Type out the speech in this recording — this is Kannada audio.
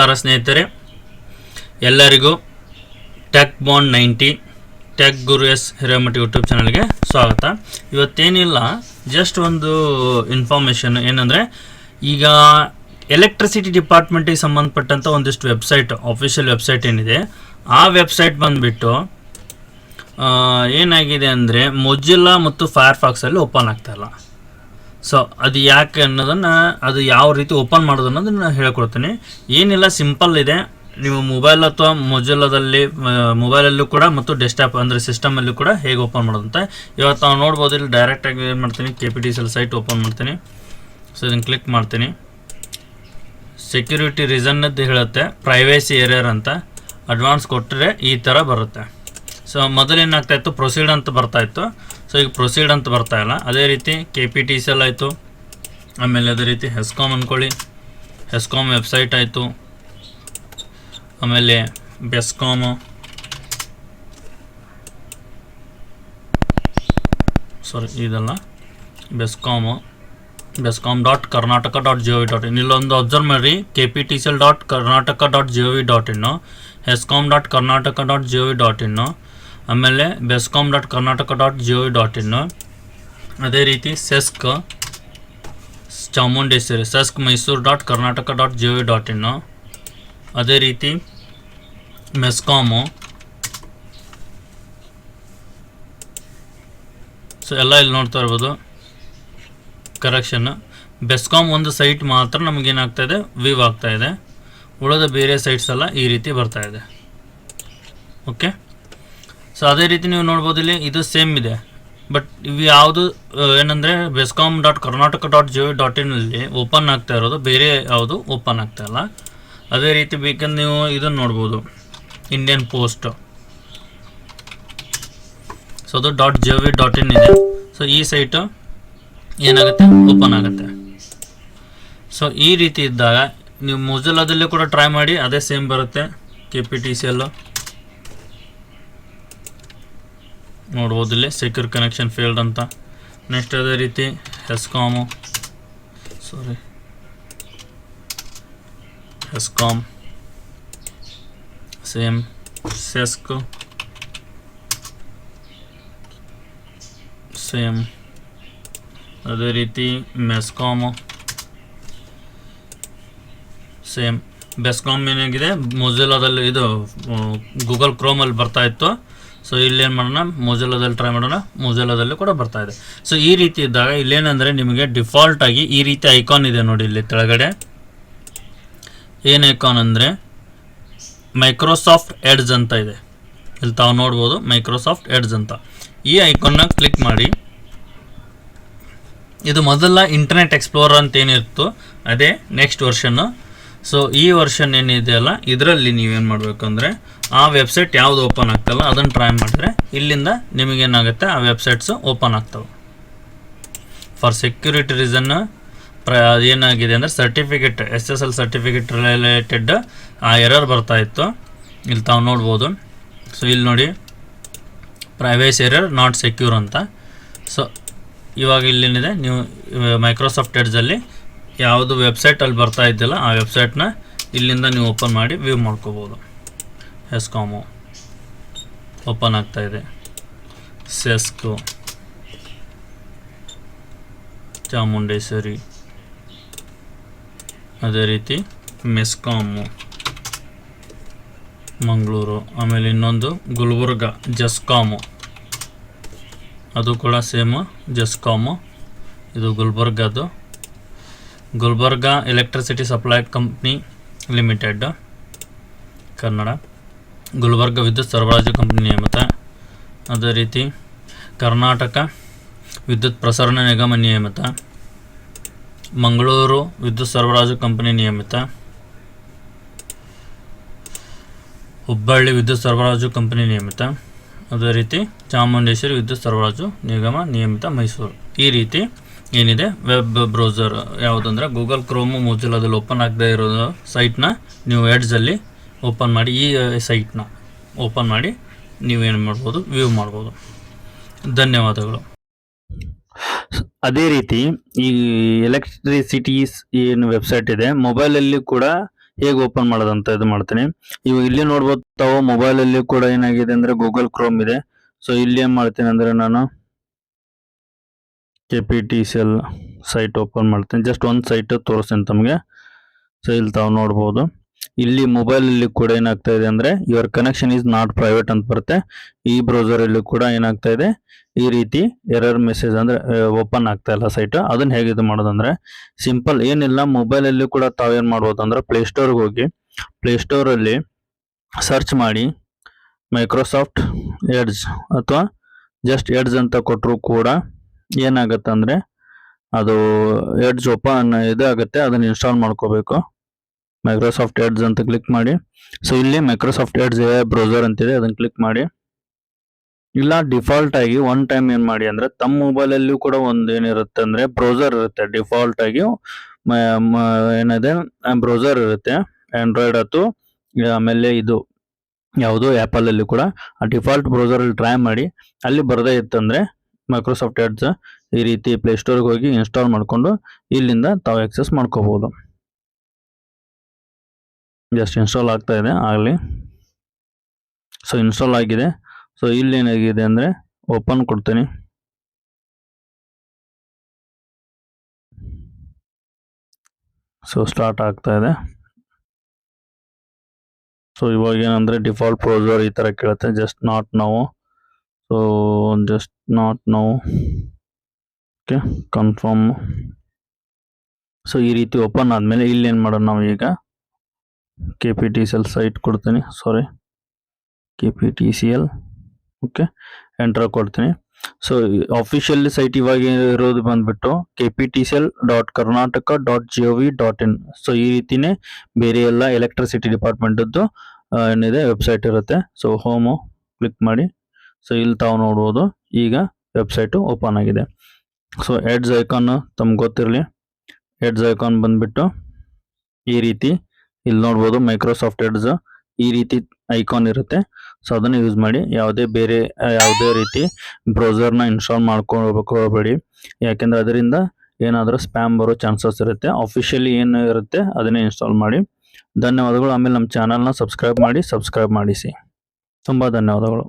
ನಮಸ್ಕಾರ ಸ್ನೇಹಿತರೆ. ಎಲ್ಲರಿಗೂ tech bond ninety tech Guru S Hiremath YouTube ಚಾನಲ್ಗೆ ಸ್ವಾಗತ. ಇವತ್ತೇನಿಲ್ಲ ಜಸ್ಟ್ ಒಂದು ಇನ್ಫಾರ್ಮೇಷನ್ ಏನಂದರೆ, ಈಗ ಎಲೆಕ್ಟ್ರಿಸಿಟಿ ಡಿಪಾರ್ಟ್ಮೆಂಟಿಗೆ ಸಂಬಂಧಪಟ್ಟಂಥ ಒಂದಿಷ್ಟು ವೆಬ್ಸೈಟ್ ಆಫಿಷಿಯಲ್ ವೆಬ್ಸೈಟ್ ಏನಿದೆ. ಆ ವೆಬ್ಸೈಟ್ ಬಂದುಬಿಟ್ಟು ಏನಾಗಿದೆ ಅಂದರೆ ಮೊಜಿಲ್ಲಾ ಮತ್ತು ಫೈರ್ಫಾಕ್ಸಲ್ಲಿ ಓಪನ್ ಆಗ್ತಾಯಿಲ್ಲ ಸೊ ಅದು ಯಾಕೆ ಅನ್ನೋದನ್ನು, ಅದು ಯಾವ ರೀತಿ ಓಪನ್ ಮಾಡೋದು ಅನ್ನೋದನ್ನು ಹೇಳ್ಕೊಡ್ತೀನಿ. ಏನಿಲ್ಲ ಸಿಂಪಲ್ ಇದೆ. ನೀವು ಮೊಬೈಲ್ ಅಥವಾ ಮೊಜುಲದಲ್ಲಿ ಮೊಬೈಲಲ್ಲೂ ಕೂಡ ಮತ್ತು ಡೆಸ್ಕ್ಟಾಪ್ ಅಂದರೆ ಸಿಸ್ಟಮಲ್ಲೂ ಕೂಡ ಹೇಗೆ ಓಪನ್ ಮಾಡೋದು ಅಂತ ಇವತ್ತು ನಾವು ನೋಡ್ಬೋದು, ಇಲ್ಲಿ ಡೈರೆಕ್ಟಾಗಿ ಏನು ಮಾಡ್ತೀನಿ K P T cell site open ಮಾಡ್ತೀನಿ. ಸೊ ಇದನ್ನು ಕ್ಲಿಕ್ ಮಾಡ್ತೀನಿ. ಸೆಕ್ಯೂರಿಟಿ ರೀಸನ್ನದ್ದು ಹೇಳುತ್ತೆ ಪ್ರೈವೇಸಿ ಏರಿಯರ್ ಅಂತ. ಅಡ್ವಾನ್ಸ್ ಕೊಟ್ಟರೆ ಈ ಥರ ಬರುತ್ತೆ. ಸೊ ಮೊದಲೇನಾಗ್ತಾ ಇತ್ತು ಪ್ರೊಸೀಡ್ ಅಂತ ಬರ್ತಾ ಇತ್ತು. ಸೊ ಈಗ ಪ್ರೊಸೀಡ್ ಅಂತ ಬರ್ತಾ ಇಲ್ಲ. ಅದೇ ರೀತಿ K P T C L ಆಯಿತು. ಆಮೇಲೆ ಅದೇ ರೀತಿ ಹೆಸ್ಕಾಮ್ ಅಂದ್ಕೊಳ್ಳಿ ಹೆಸ್ಕಾಮ್ ವೆಬ್ಸೈಟ್ ಆಯಿತು. ಆಮೇಲೆ ಬೆಸ್ಕಾಮು ಸಾರಿ ಇದಲ್ಲ. BESCOM BESCOM dot Karnataka dot G O V dot in ಇಲ್ಲೊಂದು ಅಬ್ಸರ್ವ್ ಮಾಡಿರಿ. K P T C L dot Karnataka dot G O V dot in HESCOM dot Karnataka dot G O V dot in ಆಮೇಲೆ BESCOM dot Karnataka dot G dot in ಅದೇ ರೀತಿ CESC Chamundeshwari CESC Mysuru dot Karnataka dot G dot in ಅದೇ ರೀತಿ ಮೆಸ್ಕಾಮು ಸೊ ಎಲ್ಲ ಇಲ್ಲಿ ನೋಡ್ತಾ ಇರ್ಬೋದು. ಕರೆಕ್ಷನ್ ಬೆಸ್ಕಾಮ್ ಒಂದು ಸೈಟ್ ಮಾತ್ರ ನಮಗೇನಾಗ್ತಾ ಇದೆ? ವಿವ್ ಆಗ್ತಾ ಇದೆ. ಉಳಿದ ಬೇರೆ ಸೈಟ್ಸ್ ಎಲ್ಲ ಈ ರೀತಿ ಬರ್ತಾ ಇದೆ. ಓಕೆ ಸೊ ಅದೇ ರೀತಿ ನೀವು ನೋಡ್ಬೋದು ಇಲ್ಲಿ ಇದು ಸೇಮ್ ಇದೆ. ಬಟ್ ಇವು ಯಾವುದು ಏನಂದರೆ BESCOM dot Karnataka dot G dot ಇನ್ನಲ್ಲಿ open ಆಗ್ತಾ ಇರೋದು. ಬೇರೆ ಯಾವುದು ಓಪನ್ ಆಗ್ತಾ ಇಲ್ಲ. ಅದೇ ರೀತಿ ಬೇಕಂದ್ರೆ ನೀವು ಇದನ್ನು ನೋಡ್ಬೋದು. ಇಂಡಿಯನ್ ಪೋಸ್ಟ್ ಸೊ ಅದು dot G V dot in ಇದೆ. ಸೊ ಈ ಸೈಟು ಏನಾಗುತ್ತೆ? ಓಪನ್ ಆಗುತ್ತೆ. ಸೊ ಈ ರೀತಿ ಇದ್ದಾಗ ನೀವು ಮೊಜಲಾದಲ್ಲಿ ಕೂಡ ಟ್ರೈ ಮಾಡಿ, ಅದೇ ಸೇಮ್ ಬರುತ್ತೆ. ಕೆ ಪಿ ಟಿ ಸಿ ಎಲ್ಲು ನೋಡ್ಬೋದು ಇಲ್ಲಿ ಸೆಕ್ಯೂರ್ ಕನೆಕ್ಷನ್ ಫೇಲ್ಡ್ ಅಂತ. ನೆಕ್ಸ್ಟ್ ಅದೇ ರೀತಿ HESCOM sorry HESCOM same CESC same ಅದೇ ರೀತಿ ಮೆಸ್ಕಾಮು ಸೇಮ್ ಬೆಸ್ಕಾಮ್ ಏನಾಗಿದೆ? ಮೊಜಿಲಾದಲ್ಲಿ ಇದು ಗೂಗಲ್ ಕ್ರೋಮಲ್ಲಿ ಬರ್ತಾ ಇತ್ತು. ಸೊ ಇಲ್ಲೇನು ಮಾಡೋಣ? ಮೊಜಲದಲ್ಲಿ ಟ್ರೈ ಮಾಡೋಣ. ಮೊಜಿಲಾದಲ್ಲಿ ಕೂಡ ಬರ್ತಾ ಇದೆ. ಸೊ ಈ ರೀತಿ ಇದ್ದಾಗ ಇಲ್ಲೇನಂದರೆ ನಿಮಗೆ ಡಿಫಾಲ್ಟ್ ಆಗಿ ಈ ರೀತಿ ಐಕಾನ್ ಇದೆ ನೋಡಿ ಇಲ್ಲಿ ಕೆಳಗಡೆ. ಏನು ಐಕಾನ್ ಅಂದರೆ? ಮೈಕ್ರೋಸಾಫ್ಟ್ ಎಡ್ಜ್ ಅಂತ ಇದೆ. ಇಲ್ಲಿ ತಾವು ನೋಡ್ಬೋದು ಮೈಕ್ರೋಸಾಫ್ಟ್ ಎಡ್ಜ್ ಅಂತ. ಈ ಐಕಾನ್ನ ಕ್ಲಿಕ್ ಮಾಡಿ. ಇದು ಮೊದಲ ಇಂಟರ್ನೆಟ್ ಎಕ್ಸ್ಪ್ಲೋರ್ ಅಂತ ಏನಿತ್ತು, ಅದೇ ನೆಕ್ಸ್ಟ್ ವರ್ಷನ್ನು ಸೊ ಈ ವರ್ಷನ್ ಏನಿದೆಯಲ್ಲ ಇದರಲ್ಲಿ ನೀವೇನು ಮಾಡಬೇಕು ಅಂದರೆ ಆ ವೆಬ್ಸೈಟ್ ಯಾವುದು ಓಪನ್ ಆಗ್ತಲ್ಲ, ಅದನ್ನು ಟ್ರೈ ಮಾಡಿದ್ರೆ, ಇಲ್ಲಿಂದ ನಿಮಗೇನಾಗುತ್ತೆ, ಆ ವೆಬ್ಸೈಟ್ಸು ಓಪನ್ ಆಗ್ತವೆ. ಫಾರ್ ಸೆಕ್ಯೂರಿಟಿ ರೀಸನ್ ಪ್ರ ಏನಾಗಿದೆ ಅಂದರೆ certificate S S L certificate related ಆ ಎರರ್ ಬರ್ತಾ ಇತ್ತು. ಇಲ್ಲಿ ತಾವು ನೋಡ್ಬೋದು. ಸೊ ಇಲ್ಲಿ ನೋಡಿ ಪ್ರೈವೇಸ್ ಎರರ್ ನಾಟ್ ಸೆಕ್ಯೂರ್ ಅಂತ. ಸೊ ಇವಾಗ ಇಲ್ಲೇನಿದೆ, ನೀವು ಮೈಕ್ರೋಸಾಫ್ಟ್ ಎಡ್ಜಲ್ಲಿ ಯಾವುದು ವೆಬ್ಸೈಟ್ ಅಲ್ಲಿ ಬರ್ತಾ ಇದ್ದಿಲ್ಲ, ಆ ವೆಬ್ಸೈಟ್ನ ಇಲ್ಲಿಂದ ನೀವು ಓಪನ್ ಮಾಡಿ ವ್ಯೂ ಮಾಡ್ಕೋಬೋದು. ಕಾಮು ಓಪನ್ ಆಗ್ತಾ ಇದೆ. ಸೆಸ್ಕು ಚಾಮುಂಡೇಶ್ವರಿ, ಅದೇ ರೀತಿ ಮೆಸ್ಕಾಮು ಮಂಗಳೂರು, ಆಮೇಲೆ ಇನ್ನೊಂದು ಗುಲ್ಬರ್ಗ ಜಸ್ಕಾಮು ಅದು ಕೂಡ ಸೇಮು ಜಸ್ಕಾಮು ಇದು ಗುಲ್ಬರ್ಗದು Gulbarga electricity supply company limited Kannada. Gulbarga ವಿದ್ಯುತ್ ಸರಬರಾಜು ಕಂಪ್ನಿ ನಿಯಮಿತ ಅದೇ ರೀತಿ ಕರ್ನಾಟಕ ವಿದ್ಯುತ್ ಪ್ರಸರಣ ನಿಗಮ ನಿಯಮಿತ ಮಂಗಳೂರು ವಿದ್ಯುತ್ ಸರಬರಾಜು ಕಂಪನಿ ನಿಯಮಿತ ಹುಬ್ಬಳ್ಳಿ ವಿದ್ಯುತ್ ಸರಬರಾಜು ಕಂಪನಿ ನಿಯಮಿತ ಅದೇ ರೀತಿ ಚಾಮುಂಡೇಶ್ವರಿ ವಿದ್ಯುತ್ ಸರಬರಾಜು ನಿಗಮ ನಿಯಮಿತ ಮೈಸೂರು. ಈ ರೀತಿ ಏನಿದೆ? ವೆಬ್ ಬ್ರೌಸರ್ ಯಾವುದಂದ್ರೆ ಗೂಗಲ್ ಕ್ರೋಮು ಮೊಜಿಲಾದಲ್ಲಿ ಓಪನ್ ಆಗದೆ ಇರೋ ಸೈಟ್ನ ನೀವು ಎಡ್ಸಲ್ಲಿ ಓಪನ್ ಮಾಡಿ ಈ ಸೈಟ್ನ ಓಪನ್ ಮಾಡಿ ನೀವೇನು ಮಾಡ್ಬೋದು? ವ್ಯೂ ಮಾಡ್ಬೋದು. ಧನ್ಯವಾದಗಳು. ಅದೇ ರೀತಿ ಈ ಎಲೆಕ್ಟ್ರಿಸಿಟೀಸ್ ಏನು ವೆಬ್ಸೈಟ್ ಇದೆ ಮೊಬೈಲಲ್ಲಿ ಕೂಡ ಹೇಗೆ ಓಪನ್ ಮಾಡೋದಂತ ಇದು ಮಾಡ್ತೀನಿ. ಇವಾಗ ಇಲ್ಲಿ ನೋಡ್ಬೋದು ತಾವು ಮೊಬೈಲಲ್ಲಿ ಕೂಡ ಏನಾಗಿದೆ ಅಂದರೆ ಗೂಗಲ್ ಕ್ರೋಮ್ ಇದೆ. ಸೊ ಇಲ್ಲಿ ಏನು ಮಾಡ್ತೀನಿ ಅಂದರೆ ನಾನು K P T C L site open ಮಾಡ್ತೀನಿ. ಜಸ್ಟ್ ಒಂದು ಸೈಟ್ ತೋರಿಸ್ತೀನಿ ತಮಗೆ. ಸೊ ಇಲ್ಲಿ ತಾವು ನೋಡ್ಬೋದು. ಇಲ್ಲಿ ಮೊಬೈಲಲ್ಲಿ ಕೂಡ ಏನಾಗ್ತಾ ಇದೆ ಅಂದರೆ your connection is not private ಅಂತ ಬರುತ್ತೆ. ಈ ಬ್ರೌಸರಲ್ಲಿ ಕೂಡ ಏನಾಗ್ತಾ ಇದೆ, ಈ ರೀತಿ ಎರರ್ ಮೆಸೇಜ್ ಅಂದರೆ ಓಪನ್ ಆಗ್ತಾ ಇಲ್ಲ ಸೈಟ್ ಅದನ್ನು ಹೇಗೆ ಇದು ಮಾಡೋದಂದ್ರೆ ಸಿಂಪಲ್ ಏನಿಲ್ಲ ಮೊಬೈಲಲ್ಲಿ ಕೂಡ ತಾವೇನು ಮಾಡ್ಬೋದು ಅಂದರೆ ಪ್ಲೇಸ್ಟೋರ್ಗೆ ಹೋಗಿ ಪ್ಲೇಸ್ಟೋರಲ್ಲಿ ಸರ್ಚ್ ಮಾಡಿ ಮೈಕ್ರೋಸಾಫ್ಟ್ ಎಡ್ಜ್ ಅಥವಾ ಜಸ್ಟ್ ಎಡ್ಜ್ ಅಂತ ಕೊಟ್ಟರು ಕೂಡ ಏನಾಗುತ್ತೆ ಅಂದ್ರೆ ಅದು ಎಡ್ಜ್ ಓಪನ್ ಇದಾಗುತ್ತೆ ಅದನ್ನ ಇನ್ಸ್ಟಾಲ್ ಮಾಡ್ಕೋಬೇಕು. ಮೈಕ್ರೋಸಾಫ್ಟ್ ಎಡ್ಜ್ ಅಂತ ಕ್ಲಿಕ್ ಮಾಡಿ. ಸೊ ಇಲ್ಲಿ ಮೈಕ್ರೋಸಾಫ್ಟ್ ಎಡ್ಜ್ ಬ್ರೌಸರ್ ಅಂತಿದೆ, ಅದನ್ನ ಕ್ಲಿಕ್ ಮಾಡಿ. ಇಲ್ಲ ಡಿಫಾಲ್ಟ್ ಆಗಿ ಒನ್ ಟೈಮ್ ಏನು ಮಾಡಿ ಅಂದ್ರೆ ತಮ್ಮ ಮೊಬೈಲ್ ಅಲ್ಲಿಯೂ ಕೂಡ ಒಂದು ಏನಿರುತ್ತೆ ಅಂದ್ರೆ ಬ್ರೌಸರ್ ಇರುತ್ತೆ. ಡಿಫಾಲ್ಟ್ ಆಗಿ ಏನಿದೆ ಬ್ರೌಸರ್ ಇರುತ್ತೆ. ಆಂಡ್ರಾಯ್ಡ್ ಆಯ್ತು, ಆಮೇಲೆ ಇದು, ಯಾವುದು ಆಪಲ್ ಅಲ್ಲಿ ಕೂಡ. ಆ ಡಿಫಾಲ್ಟ್ ಬ್ರೌಸರ್ ಅಲ್ಲಿ ಟ್ರೈ ಮಾಡಿ. ಅಲ್ಲಿ ಬರದೇ ಇತ್ತಂದ್ರೆ ಮೈಕ್ರೋಸಾಫ್ಟ್ ಎಡ್ಜ್ ಈ ರೀತಿ ಪ್ಲೇಸ್ಟೋರ್ಗೆ ಹೋಗಿ ಇನ್ಸ್ಟಾಲ್ ಮಾಡಿಕೊಂಡು ಇಲ್ಲಿಂದ ತಾವು ಆಕ್ಸೆಸ್ ಮಾಡ್ಕೋಬೋದು. ಜಸ್ಟ್ ಇನ್ಸ್ಟಾಲ್ ಆಗ್ತಾ ಇದೆ ಆಗಲಿ. ಸೊ ಇನ್ಸ್ಟಾಲ್ ಆಗಿದೆ. ಸೊ ಇಲ್ಲಿ ಏನಾಗಿದೆ ಅಂದರೆ ಓಪನ್ ಕೊಡ್ತೀನಿ. ಸೊ ಸ್ಟಾರ್ಟ್ ಆಗ್ತಾ ಇದೆ. ಸೊ ಇವಾಗ ಏನಂದರೆ ಡಿಫಾಲ್ಟ್ ಬ್ರೌಸರ್ ಈ ಥರ ಕೇಳುತ್ತೆ. ಜಸ್ಟ್ ನಾಟ್ ನಾವು ಸೊ ಜಸ್ಟ್ ನಾಟ್ ನಾವು ಓಕೆ ಕನ್ಫರ್ಮ್ ಸೊ ಈ ರೀತಿ ಓಪನ್ ಆದಮೇಲೆ ಇಲ್ಲಿ ಏನ್ ಮಾಡೋಣ ನಾವು ಈಗ? K P T C L site ಕೊಡ್ತೀನಿ sorry K P T C L okay enter ಕೊಡ್ತೀನಿ. ಸೊ ಅಫಿಷಿಯಲ್ ಸೈಟ್ ಇವಾಗ ಇರೋದು ಬಂದ್ಬಿಟ್ಟು K P T C L dot Karnataka dot G O V dot in so ಈ ರೀತಿನೇ ಬೇರೆ ಎಲ್ಲ ಎಲೆಕ್ಟ್ರಿಸಿಟಿ ಡಿಪಾರ್ಟ್ಮೆಂಟದ್ದು ಏನಿದೆ ವೆಬ್ಸೈಟ್ ಇರುತ್ತೆ. ಸೊ ಹೋಮು ಕ್ಲಿಕ್ ಮಾಡಿ. ಸೊ ಇಲ್ಲಿ ತಾವು ನೋಡ್ಬೋದು ಈಗ ವೆಬ್ಸೈಟು ಓಪನ್ ಆಗಿದೆ. ಸೊ ಎಡ್ಸ್ ಐಕಾನ್ ತಮ್ಗೆ ಗೊತ್ತಿರಲಿ. ಎಡ್ಸ್ ಐಕಾನ್ ಬಂದ್ಬಿಟ್ಟು ಈ ರೀತಿ ಇಲ್ಲಿ ನೋಡ್ಬೋದು ಮೈಕ್ರೋಸಾಫ್ಟ್ ಎಡ್ಸ್ ಈ ರೀತಿ ಐಕಾನ್ ಇರುತ್ತೆ. ಸೊ ಅದನ್ನು ಯೂಸ್ ಮಾಡಿ ಯಾವುದೇ ಬೇರೆ, ಯಾವುದೇ ರೀತಿ ಬ್ರೌಸರ್ನ ಇನ್ಸ್ಟಾಲ್ ಮಾಡ್ಕೊಬೇಕು ಹೋಗ್ಬೇಡಿ. ಯಾಕೆಂದರೆ ಅದರಿಂದ ಏನಾದರೂ ಸ್ಪ್ಯಾಮ್ ಬರೋ ಚಾನ್ಸಸ್ ಇರುತ್ತೆ. ಅಫಿಷಿಯಲಿ ಏನು ಇರುತ್ತೆ ಅದನ್ನೇ ಇನ್ಸ್ಟಾಲ್ ಮಾಡಿ. ಧನ್ಯವಾದಗಳು. ಆಮೇಲೆ ನಮ್ಮ ಚಾನಲ್ನ ಸಬ್ಸ್ಕ್ರೈಬ್ ಮಾಡಿ ಸಬ್ಸ್ಕ್ರೈಬ್ ಮಾಡಿಸಿ. ತುಂಬ ಧನ್ಯವಾದಗಳು.